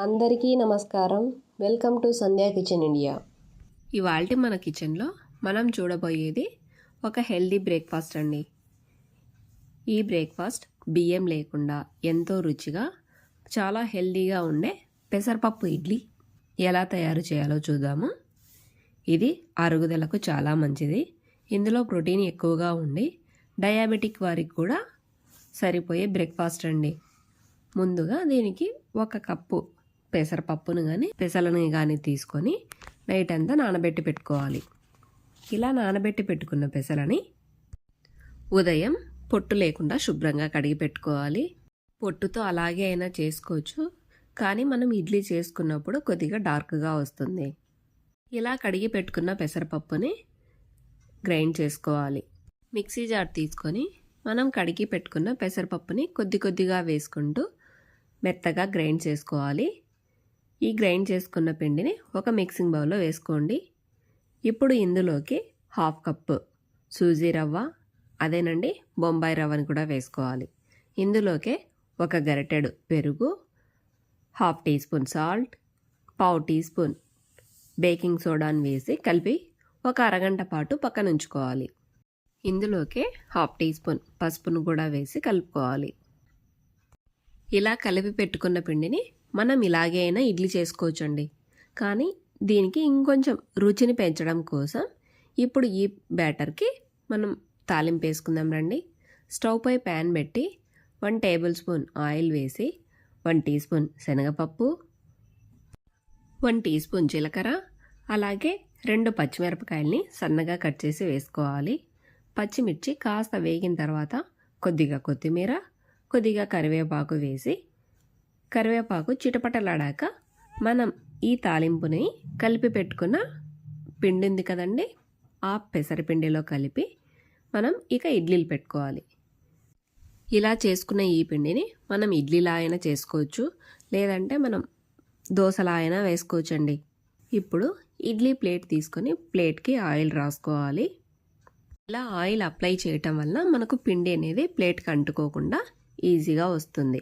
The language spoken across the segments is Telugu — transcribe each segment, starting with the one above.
అందరికీ నమస్కారం. Welcome to Sandhya Kitchen India. ఇవాళ మన కిచెన్లో మనం చూడబోయేది ఒక హెల్దీ బ్రేక్ఫాస్ట్ అండి. ఈ బ్రేక్ఫాస్ట్ బియ్యం లేకుండా ఎంతో రుచిగా చాలా హెల్దీగా ఉండే పెసరపప్పు ఇడ్లీ ఎలా తయారు చేయాలో చూద్దాము. ఇది అరుగుదలకు చాలా మంచిది. ఇందులో ప్రోటీన్ ఎక్కువగా ఉండి డయాబెటిక్ వారికి కూడా సరిపోయే బ్రేక్ఫాస్ట్ అండి. ముందుగా దీనికి ఒక కప్పు పెసరపప్పును కానీ పెసలను కానీ తీసుకొని నైట్ అంతా నానబెట్టి పెట్టుకోవాలి. ఇలా నానబెట్టి పెట్టుకున్న పెసలని ఉదయం పొట్టు లేకుండా శుభ్రంగా కడిగి పెట్టుకోవాలి. పొట్టుతో అలాగే అయినా చేసుకోవచ్చు కానీ మనం ఇడ్లీ చేసుకున్నప్పుడు కొద్దిగా డార్క్గా వస్తుంది. ఇలా కడిగి పెట్టుకున్న పెసరపప్పుని గ్రైండ్ చేసుకోవాలి. మిక్సీ జార్ తీసుకొని మనం కడిగి పెట్టుకున్న పెసరపప్పుని కొద్ది కొద్దిగా వేసుకుంటూ మెత్తగా గ్రైండ్ చేసుకోవాలి. ఈ గ్రైండ్ చేసుకున్న పిండిని ఒక మిక్సింగ్ బౌల్లో వేసుకోండి. ఇప్పుడు ఇందులోకి హాఫ్ కప్పు సూజీ రవ్వ అదేనండి బొంబాయి రవ్వని కూడా వేసుకోవాలి. ఇందులోకే ఒక గరిటెడు పెరుగు హాఫ్ టీ స్పూన్ సాల్ట్ పావు టీ స్పూన్ బేకింగ్ సోడాని వేసి కలిపి ఒక అరగంట పాటు పక్కన ఉంచుకోవాలి. ఇందులోకే హాఫ్ టీ స్పూన్ పసుపును కూడా వేసి కలుపుకోవాలి. ఇలా కలిపి పెట్టుకున్న పిండిని మనం ఇలాగే అయినా ఇడ్లీ చేసుకోవచ్చండి. కానీ దీనికి ఇంకొంచెం రుచిని పెంచడం కోసం ఇప్పుడు ఈ బ్యాటర్కి మనం తాలింపు వేసుకుందాం రండి. స్టవ్ పై ప్యాన్ పెట్టి వన్ టేబుల్ స్పూన్ ఆయిల్ వేసి వన్ టీ స్పూన్ శనగపప్పు వన్ టీ స్పూన్ జీలకర్ర అలాగే రెండు పచ్చిమిరపకాయల్ని సన్నగా కట్ చేసి వేసుకోవాలి. పచ్చిమిర్చి కాస్త వేగిన తర్వాత కొద్దిగా కొత్తిమీర కొద్దిగా కరివేపాకు వేసి కరివేపాకు చిటపటలాడాక మనం ఈ తాలింపుని కలిపి పెట్టుకున్న పిండి ఉంది కదండి ఆ పెసరపిండిలో కలిపి మనం ఇక ఇడ్లీలు పెట్టుకోవాలి. ఇలా చేసుకున్న ఈ పిండిని మనం ఇడ్లీలా అయినా చేసుకోవచ్చు లేదంటే మనం దోశలా అయినా వేసుకోవచ్చండి. ఇప్పుడు ఇడ్లీ ప్లేట్ తీసుకొని ప్లేట్కి ఆయిల్ రాసుకోవాలి. ఇలా ఆయిల్ అప్లై చేయటం వల్ల మనకు పిండి అనేది ప్లేట్కి అంటుకోకుండా ఈజీగా వస్తుంది.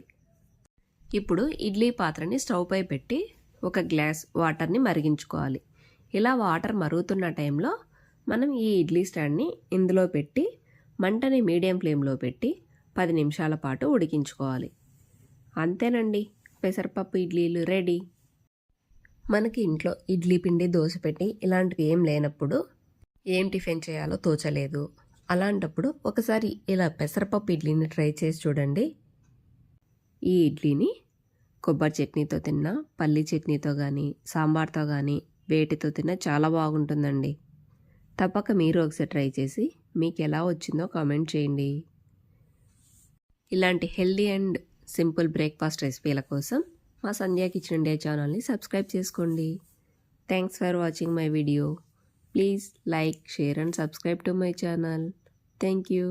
ఇప్పుడు ఇడ్లీ పాత్రని స్టవ్పై పెట్టి ఒక గ్లాస్ వాటర్ని మరిగించుకోవాలి. ఇలా వాటర్ మరుగుతున్న టైంలో మనం ఈ ఇడ్లీ స్టాండ్ని ఇందులో పెట్టి మంటని మీడియం ఫ్లేమ్లో పెట్టి పది నిమిషాల పాటు ఉడికించుకోవాలి. అంతేనండి. పెసరపప్పు ఇడ్లీలు రెడీ. మనకి ఇంట్లో ఇడ్లీ పిండి దోశ పెట్టి ఇలాంటివి ఏం లేనప్పుడు ఏం టిఫిన్ చేయాలో తోచలేదు. అలాంటప్పుడు ఒకసారి ఇలా పెసరపప్పు ఇడ్లీని ట్రై చేసి చూడండి. ఈ ఇడ్లీని కొబ్బరి చట్నీతో తిన్నా పల్లి చట్నీతో కానీ సాంబార్తో కానీ వేటితో తిన్నా చాలా బాగుంటుందండి. తప్పక మీరు ఒకసారి ట్రై చేసి మీకు ఎలా వచ్చిందో కామెంట్ చేయండి. ఇలాంటి హెల్దీ అండ్ సింపుల్ బ్రేక్ఫాస్ట్ రెసిపీల కోసం మా సంధ్యా కిచెన్ ఇండియా ఛానల్ని సబ్స్క్రైబ్ చేసుకోండి. Thanks for watching my video. Please like share and subscribe to my channel. Thank you.